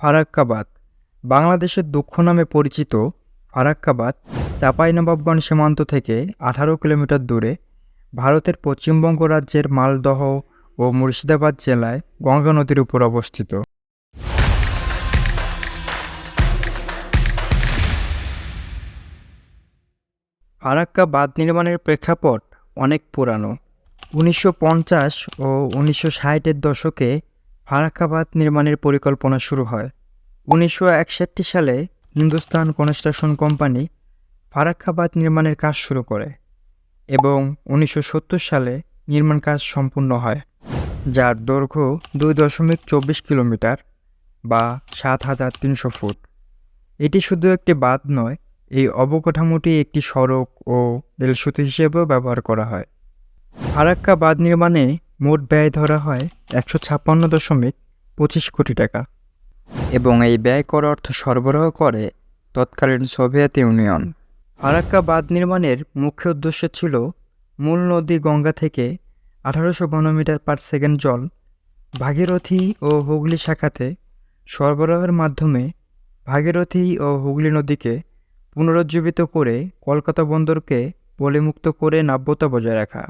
ফারাক্কাবাদ। বাংলাদেশের দক্ষ নামে পরিচিত ফারাক্কাবাদ চাঁপাইনবাবগঞ্জ সীমান্ত থেকে আঠারো কিলোমিটার দূরে ভারতের পশ্চিমবঙ্গ রাজ্যের মালদহ ও মুর্শিদাবাদ জেলায় গঙ্গা নদীর উপর অবস্থিত। ফারাক্কা বাঁধ নির্মাণের প্রেক্ষাপট অনেক পুরানো। উনিশশো পঞ্চাশ ও উনিশশো ষাটের দশকে ফারাক্কা বাঁধ নির্মাণের পরিকল্পনা শুরু হয়। উনিশশো একষট্টি সালে হিন্দুস্তান কনস্ট্রাকশন কোম্পানি ফারাক্কাবাদ নির্মাণের কাজ শুরু করে এবং উনিশশো সত্তর সালে নির্মাণ কাজ সম্পূর্ণ হয়, যার দৈর্ঘ্য দুই দশমিক চব্বিশ কিলোমিটার বা সাত হাজার তিনশো ফুট। এটি শুধু একটি বাঁধ নয়, এই অবকাঠামোটি একটি সড়ক ও রেলসেতু হিসেবেও ব্যবহার করা হয়। ফারাক্কা বাঁধ নির্মাণে মোট ব্যয় ধরা হয় একশো ছাপ্পান্ন দশমিক পঁচিশ কোটি টাকা। এবং এই ব্যয় করা অর্থ সরবরাহ করে তৎকালীন সোভিয়েত ইউনিয়ন। ফারাক্কা বাঁধ নির্মাণের মুখ্য উদ্দেশ্য ছিল মূল নদী গঙ্গা থেকে আঠারোশো ঘনমিটার পার সেকেন্ড জল ভাগীরথী ও হুগলি শাখাতে সরবরাহের মাধ্যমে ভাগীরথী ও হুগলি নদীকে পুনরুজ্জীবিত করে কলকাতা বন্দরকে পলিমুক্ত করে নাব্যতা বজায় রাখা।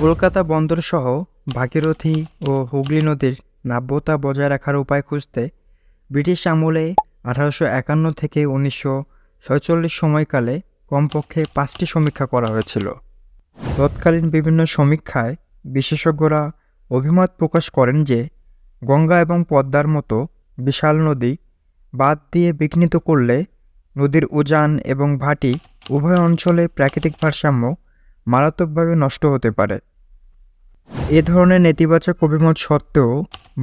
কলকাতা বন্দর সহ ভাগীরথী ও হুগলি নদীর নাব্যতা বজায় রাখার উপায় খুঁজতে ব্রিটিশ আমলে আঠারোশো একান্ন থেকে উনিশশো সময়কালে কমপক্ষে পাঁচটি সমীক্ষা করা হয়েছিল। তৎকালীন বিভিন্ন সমীক্ষায় বিশেষজ্ঞরা অভিমত প্রকাশ করেন যে, গঙ্গা এবং পদ্মার মতো বিশাল নদী বাদ দিয়ে বিঘ্নিত করলে নদীর উজান এবং ভাটি উভয় অঞ্চলে প্রাকৃতিক ভারসাম্য মারাত্মকভাবে নষ্ট হতে পারে। এ ধরনের নেতিবাচক অভিমত সত্ত্বেও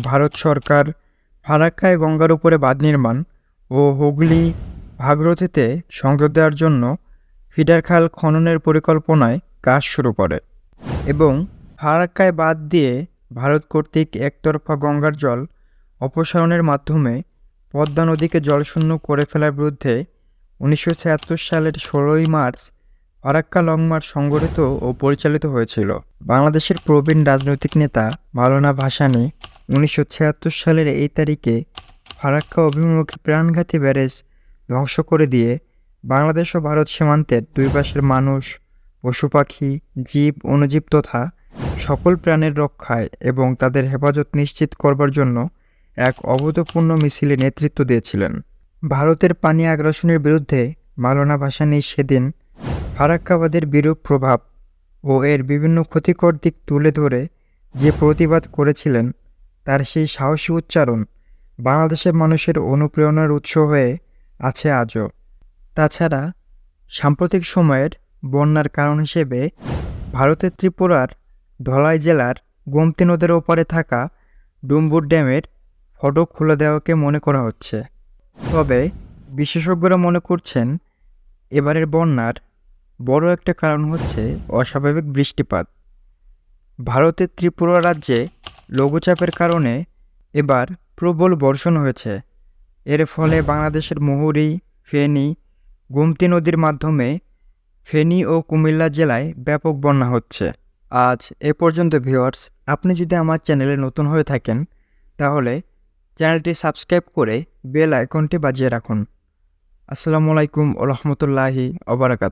ভারত সরকার ফারাক্কায় গঙ্গার উপরে বাঁধ নির্মাণ ও হুগলি ভাগরথীতে সংযোগ দেওয়ার জন্য ফিডার খাল খননের পরিকল্পনায় কাজ শুরু করে এবং ফারাক্কায় বাদ দিয়ে ভারত কর্তৃক একতরফা গঙ্গার জল অপসারণের মাধ্যমে পদ্মা নদীকে জলশূন্য করে ফেলার বিরুদ্ধে উনিশশো ছিয়াত্তর সালের ষোলোই মার্চ ফারাক্কা লং মার্চ সংগঠিত ও পরিচালিত হয়েছিল। বাংলাদেশের প্রবীণ রাজনৈতিক নেতা মাওলানা ভাসানী উনিশশো সালের এই তারিখে ফারাক্কা অভিমুখে প্রাণঘাতী ব্যারেজ ধ্বংস করে দিয়ে বাংলাদেশ ও ভারত সীমান্তের দুই পাশের মানুষ, পশু পাখি, জীব অণুজীব তথা সকল প্রাণের রক্ষায় এবং তাদের হেফাজত নিশ্চিত করবার জন্য এক অভূতপূর্ণ মিছিলে নেতৃত্ব দিয়েছিলেন। ভারতের পানি আগ্রাসনের বিরুদ্ধে মাওলানা ভাসানী সেদিন ফারাক্কাবাদের বিরূপ প্রভাব ও এর বিভিন্ন ক্ষতিকর দিক তুলে ধরে যে প্রতিবাদ করেছিলেন, তার সেই সাহসী উচ্চারণ বাংলাদেশের মানুষের অনুপ্রেরণার উৎস হয়ে আছে আজও। তাছাড়া, সাম্প্রতিক সময়ের বন্যার কারণ হিসেবে ভারতের ত্রিপুরার ধলাই জেলার গোমতী নদের ওপারে থাকা ডুম্বুর ড্যামের ফটক খুলে দেওয়াকে মনে করা হচ্ছে। তবে বিশেষজ্ঞরা মনে করছেন, এবারের বন্যার বড় একটা কারণ হচ্ছে অস্বাভাবিক বৃষ্টিপাত। ভারতের ত্রিপুরা রাজ্যে লঘুচাপের কারণে এবার প্রবল বর্ষণ হয়েছে। এর ফলে বাংলাদেশের মুহুরী, ফেনী, গোমতী নদীর মাধ্যমে ফেনী ও কুমিল্লা জেলায় ব্যাপক বন্যা হচ্ছে। আজ এ পর্যন্ত ভিউয়ার্স, আপনি যদি আমার চ্যানেলে নতুন হয়ে থাকেন, তাহলে চ্যানেলটি সাবস্ক্রাইব করে বেল আইকনটি বাজিয়ে রাখুন। আসসালামু আলাইকুম রহমতুল্লাহি অবরাকাত